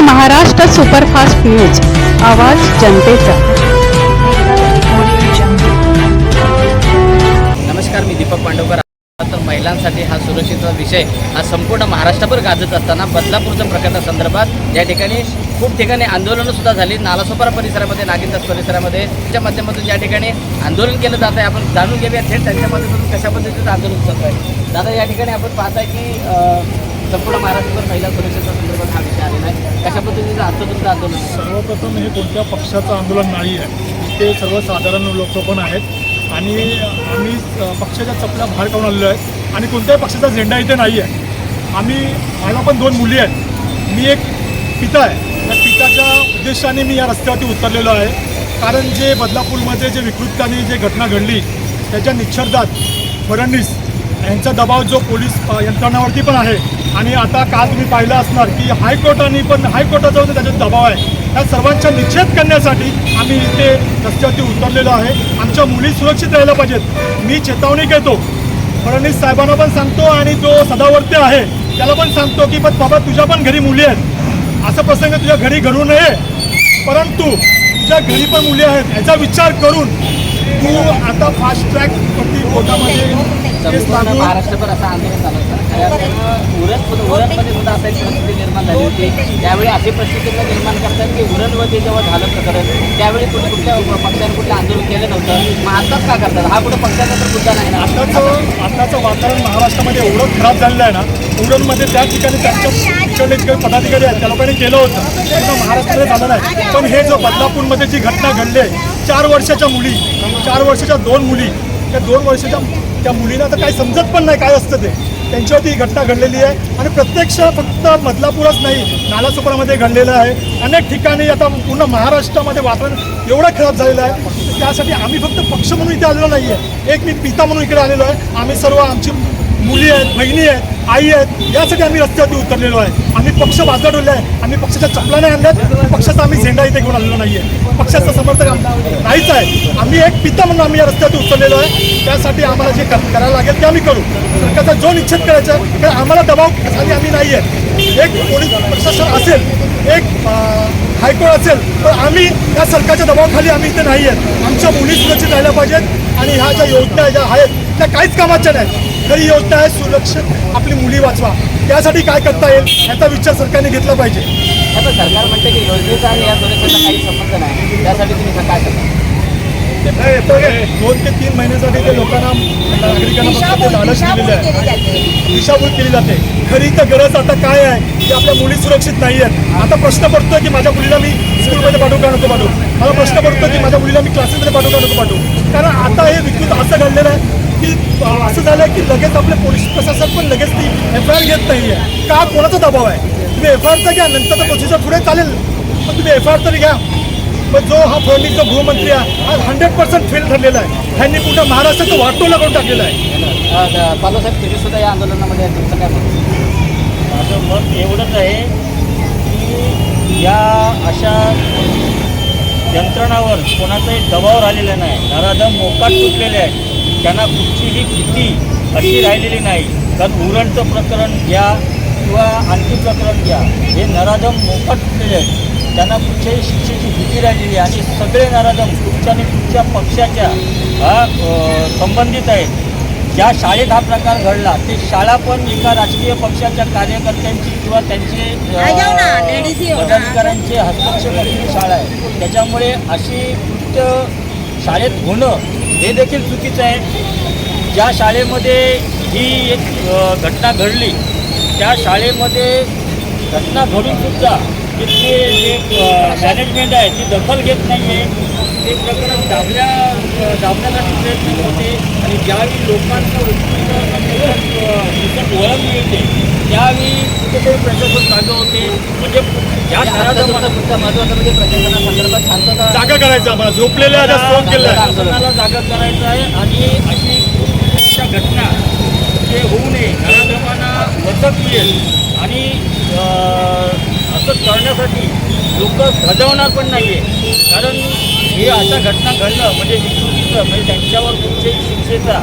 Maharashtra superfast news. आवाज जनतेचा. नमस्कार मी दीपक पांडवकर तर महिलांसाठी हा सुरक्षेचा विषय हा संपूर्ण महाराष्ट्रभर गाजत असताना बदलापूरच्या प्रकरणासंदर्भात या ठिकाणी खूप ठिकाणी आंदोलनं सुद्धा झाली. नालासोपारा परिसरामध्ये नागिनदास परिसरामध्ये त्याच्या माध्यमातून या ठिकाणी आंदोलन केलं जात आहे आपण जाणून घेऊया थेट त्यांच्या माध्यमातून कशा पद्धतीचं आंदोलन चालू आहे. दादा या ठिकाणी आपण पाहताय की संपूर्ण महाराष्ट्रभर महिला सुरक्षेच्या संदर्भात हा विषय आलेला आहे. कशा पद्धतीचं आजचं तुमचं आंदोलन सर्वप्रथम हे कोणत्या पक्षाचं आंदोलन नाही आहे ते सर्वसाधारण लोक पण आहेत. आणि आम्ही पक्षाच्या चपल्या बाहेर काढून आलेलो आहे. आणि कोणत्याही पक्षाचा झेंडा इथे नाही आहे. आम्ही मला पण दोन मुली आहेत. मी एक पिता आहे. त्या पिताच्या उद्देशाने मी या रस्त्यावरती उतरलेलो आहे. कारण जे बदलापूरमध्ये जे विकृतकाने जे घटना घडली त्याच्या निच्छर्दात फडणवीस यांचा दबाव जो पोलीस यंत्रणावरती पण आहे. आणि आता काल तुम्ही पाहिलं असणार की हायकोर्टाने पण हायकोर्टाचा त्याचा दबाव आहे या सर्वांचा निषेध करण्यासाठी आम्ही इथे रस्त्यावरती उतरलेलो आहे. आमच्या मुली सुरक्षित राहायला पाहिजेत. मी चेतावणी घेतो. फडणवीस साहेबांना पण सांगतो आणि जो सदावर्ती आहे त्याला पण सांगतो की पण बाबा तुझ्या पण घरी मुली आहेत. असं प्रसंग तुझ्या घरी घडू नये. परंतु तुझ्या घरी पण मुली आहेत. याचा विचार करून तू आता फास्ट ट्रॅक कोर्टामध्ये महाराष्ट्रभर असं आंदोलन चालू होतं. खऱ्या अर्थानं उरण उरणमध्ये सुद्धा आता एक परिस्थिती निर्माण झाली होती. त्यावेळी अशी परिस्थिती निर्माण करतात की उरणमध्ये जेव्हा झालं प्रकरण त्यावेळी कुठे कुठल्या पक्षाने कुठलं आंदोलन केलं नव्हतं. मग आताच का करतात? हा कुठं पक्षाचा तर मुद्दा नाही ना. आताचं आताचं वातावरण महाराष्ट्रामध्ये एवढं खराब झालेलं आहे ना उरणमध्ये त्या ठिकाणी त्यांच्या तिकडले जे पदाधिकारी आहेत त्या लोकांनी केलं होतं. पूर्ण महाराष्ट्रामध्ये झालं नाही. पण हे जो बदलापूरमध्ये जी घटना घडली आहे चार वर्षाच्या मुली चार वर्षाच्या दोन मुली त्या दोन वर्षाच्या त्या मुलीला तर काही समजत पण नाही काय असतं ते. त्यांच्यावरती ही घटना घडलेली आहे. आणि प्रत्यक्ष फक्त बदलापूरच नाही नालासोपारामध्ये घडलेलं आहे. अनेक ठिकाणी आता पूर्ण महाराष्ट्रामध्ये वातावरण एवढं खराब झालेलं आहे. त्यासाठी आम्ही फक्त पक्ष म्हणून इथे आलेलो नाही आहे एक मी पिता म्हणून इकडे आलेलो आहे. आम्ही सर्व आमची मुली आहेत बहिणी आहेत आई आहेत यासाठी आम्ही रस्त्यावरती उतरलेलो आहे. आम्ही पक्ष बाजूला आहे. आम्ही पक्षाच्या चपला नाही आणल्यात. पक्षाचा आम्ही झेंडा इथे घेऊन आलेलो नाही आहे पक्षाचं समर्थक आम्ही एक पिता म्हणून आम्ही या रस्त्यात उतरलेलो आहे. त्यासाठी आम्हाला जे करायला लागेल ते आम्ही करू. सरकारचा जो निश्चित करायचा आहे कारण आम्हाला दबाव खाली आम्ही नाही आहे. एक पोलीस प्रशासन असेल एक हायकोर्ट असेल तर आम्ही या सरकारच्या दबावाखाली आम्ही इथे नाही आहेत. आमच्या मुली सुरक्षित राहिल्या पाहिजेत आणि ह्या ज्या योजना ज्या आहेत त्या काहीच कामाच्या नाहीत. खरी योजना आहे सुरक्षित आपली मुली वाचवा. त्यासाठी काय करता येईल याचा विचार सरकारने घेतला पाहिजे. आता सरकार म्हणते की योजनेचा आणि या सुरक्षेचा काही संबंध नाही. त्यासाठी तुम्ही काय करता. दोन ते तीन महिन्यासाठी ते लोकांना नागरिकांना दिशाभूल केली जाते. खरी तर गरज आता काय आहे? की आपल्या मुली सुरक्षित नाही आहेत. आता प्रश्न पडतो की माझ्या मुलीला मी स्कूलमध्ये पाठवू का नको पाठवू? मला प्रश्न पडतो की माझ्या मुलीला मी क्लासेसमध्ये पाठवू का नको पाठवू? कारण आता हे विकृत असं घडलेलं आहे की असं झालं की लगेच आपले पोलीस प्रशासन पण लगेच ती एफ आय आर घेत नाही आहे का? कोणाचा दबाव आहे? तुम्ही एफ आय तर घ्या नंतर प्रोसिजर पुढे चालेल. पण तुम्ही एफ आय आर तरी घ्या. पण जो हा फडणवीस जो गृहमंत्री आहे हा हंड्रेड पर्सेंट फेल ठरलेला आहे. ह्यांनी पूर्ण महाराष्ट्राचं वाटोला करून टाकलेलं आहे. पालोसाहेब तुम्ही सुद्धा या आंदोलनामध्ये आहे. तुमचं काय आहे? माझं मत एवढंच आहे की या अशा यंत्रणावर कोणाचाही दबाव राहिलेला नाही. नराधम मोकाट तुटलेले आहेत. त्यांना कुठचीही भीती अशी राहिलेली नाही. कारण उरणचं प्रकरण घ्या किंवा आणखी प्रकरण घ्या. हे नराधम मोकाट तुटलेले आहेत. त्यांना कुठच्याही शिक्षेची भीती राहिलेली आणि सगळे नराधम कुठच्या आणि कुठच्या पक्षाच्या हा संबंधित आहेत. ज्या शाळेत हा प्रकार घडला ते शाळा पण एका राजकीय पक्षाच्या कार्यकर्त्यांची किंवा त्यांचे. पदाधिकाऱ्यांचे हस्तक्षेप असलेली शाळा आहे. त्याच्यामुळे अशी कृत्य शाळेत होणं हे देखील चुकीचं आहे. ज्या शाळेमध्ये ही एक घटना घडली त्या शाळेमध्ये घटना घडून सुद्धा तिथले जे मॅनेजमेंट आहे ती दखल घेत नाही आहे ते प्रकरण दाबल्या दाबण्यासाठी प्रयत्न होते. आणि ज्यावेळी लोकांचं उत्पन्न वळण मिळते त्यावेळी कुठेतरी प्रशासन जागे होते. म्हणजे ज्या आता नराधमांना तुमचा मुद्दा महत्त्वाचा म्हणजे प्रशासनासंदर्भात शांतता जागा करायचं आम्हाला झोपलेल्या शासनाला जागा करायचं आहे. आणि अशी अशा घटना जे होऊ नये नराधमांना मदत मिळेल आणि असं करण्यासाठी लोक गजवणार पण नाही आहे कारण हे अशा घटना घडणं म्हणजे विकृतीचं म्हणजे त्यांच्यावर कुठच्याही शिक्षेचा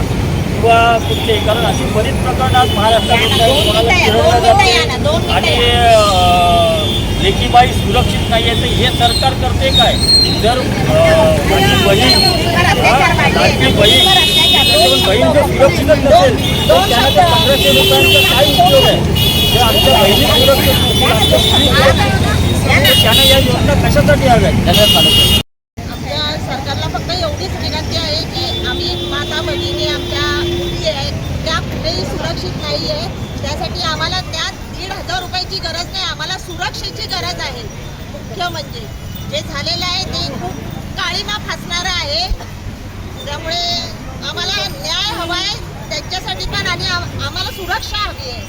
किंवा कुठचे कारण अशी बरीच प्रकरणं आज महाराष्ट्रामध्ये. कोणाला जाते मिनिटं आणि लेकीबाई सुरक्षित नाही आहे तर हे सरकार करते काय? जर माझी बहीण लाडकी बहीण बहीण जर सुरक्षितच नसेल तर त्यांना त्या पंधराशे रुपयांचा काय उपयोग आहे? आमच्या त्यांना या योजना कशासाठी आमच्या सरकारला फक्त एवढीच विनंती आहे की आम्ही माता बहिणी आमच्या मुली आहेत त्या कुठेही सुरक्षित नाही आहे. त्यासाठी आम्हाला त्या दीड हजार रुपयाची गरज नाही आम्हाला सुरक्षेची गरज आहे. मुख्य म्हणजे जे झालेलं आहे ते खूप काळीमा फासणारं आहे. त्यामुळे आम्हाला न्याय हवा आहे त्यांच्यासाठी पण आणि आम्हाला सुरक्षा हवी आहे.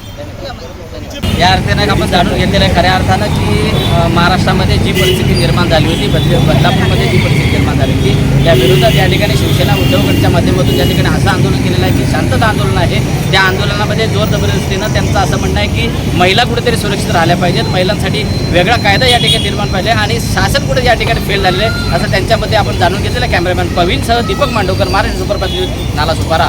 या अर्थाने आपण जाणून घेतलेलं आहे खऱ्या अर्थानं की महाराष्ट्रामध्ये जी परिस्थिती निर्माण झाली होती बदल बदलापूरमध्ये जी परिस्थिती निर्माण झाली होती त्या विरोधात या ठिकाणी शिवसेना उद्धव गटच्या माध्यमातून ज्या ठिकाणी असं आंदोलन केलेलं आहे की शांतता आंदोलन आहे त्या आंदोलनामध्ये जोर जबरदस्तीनं त्यांचं असं म्हणणं आहे की महिला कुठेतरी सुरक्षित राहिल्या पाहिजेत महिलांसाठी वेगळा कायदा या ठिकाणी निर्माण पाहिजे आणि शासन कुठे या ठिकाणी फेल झालेलं आहे असं त्यांच्यामध्ये आपण जाणून घेतलेलं आहे. कॅमेरामॅन प्रवीणसह दीपक मांडवकर महाराष्ट्र सुपरफास्ट नाला सुपारा